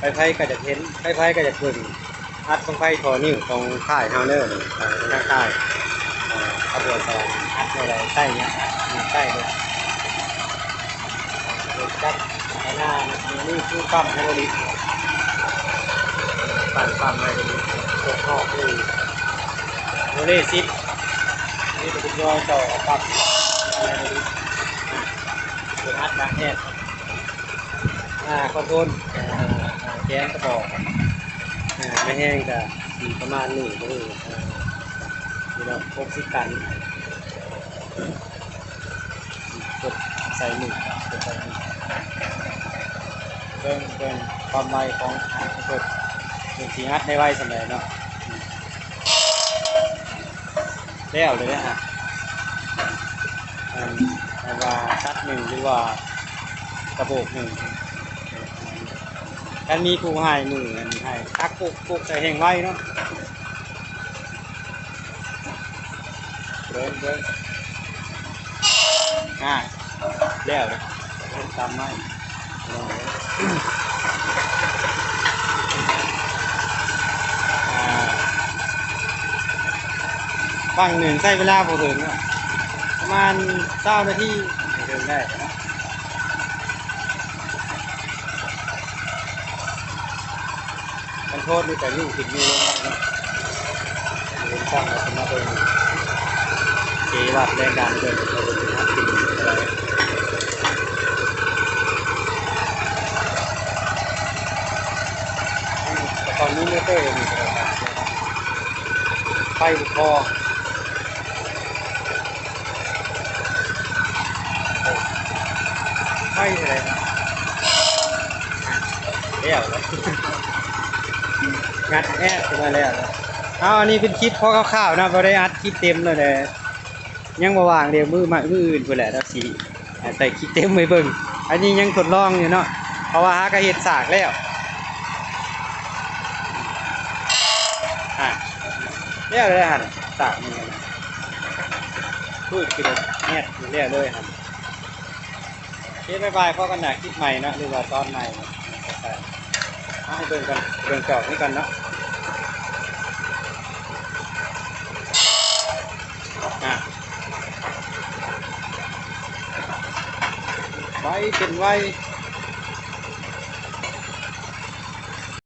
ไฟไฟก็จะเห็นไฟไฟก็จะเบิ่งอัดของไฟทอนิ้วตรงค่ายฮาวเนอร์นี่อ่าทางค่ายอ่าขบวนสวรรค์อัดอะไรใต้เนี้ยมีใต้เลยเดี๋ยวจับหน้านี่คือปั๊มไฮโดรลิกปั่นปั๊มไฮโดรลิกตกนอกนี่โมเลซิปนี่เป็นยอต่อปั๊มไฮโดรลิกเป็นอัดบางแห่อ่าคอนโทรล แกนกระบอกไม่แห้งก็สีประมาณหนึ่งนี่อ่านี่เราพกสิกันกดใส่หนึ่งกดใส่หนึ่งเบิ่งเบิ่งความไวของอัดกดเป็นสีอัดได้ไวสมัยเนาะแล้วเลยนะฮะอันอันว่าชัดหนึ่งหรือว่ากระโบกหนึ่ง กันมีผู้ให้มือกันให้ตักปุกปุกใส่แห่งไว้เนาะเดินเดินอ่าแล้วเลยตามไม้ลงเลยอ่าฝั่งหนึ่งใช้เวลาพอถึงประมาณเก้านาทีเดินได้นะ มัน โทษนี่แต่ยุ่งติดอยู่ลงมานะเรียนช่างเราสมาเป็นเกวัดแรงดันเกินเราเป็นนักติดอะไรต่ตอนนี้เมื่อเตอร์มีกระดาษไฟบุกคอไฟอะไรนะเดี๋ยวแล้ว งัดแอดขึ้นมาแล้วเอาอันนี้เป็นคลิปพอคร่าวๆนะพอได้อัดคลิปเต็มเลยเลยยังบ่ว่างเดี๋ยวมือมามืออื่นพุ่นแหละแล้วสิแต่คลิปเต็มไม่เบิ่งอันนี้ยังทดลองอยู่เนาะเพราะว่าหากระเห็ดสากแล้วอะเรียกเลยหันสากนี่พูดคือเนี่ยเรียกเลยหันโอเคบายบายพอกันหนาคลิปใหม่นะหรือว่าตอนใหม่ เอาเดินกันเบิ่งจอดนี่กันนะไว้เป็นไว้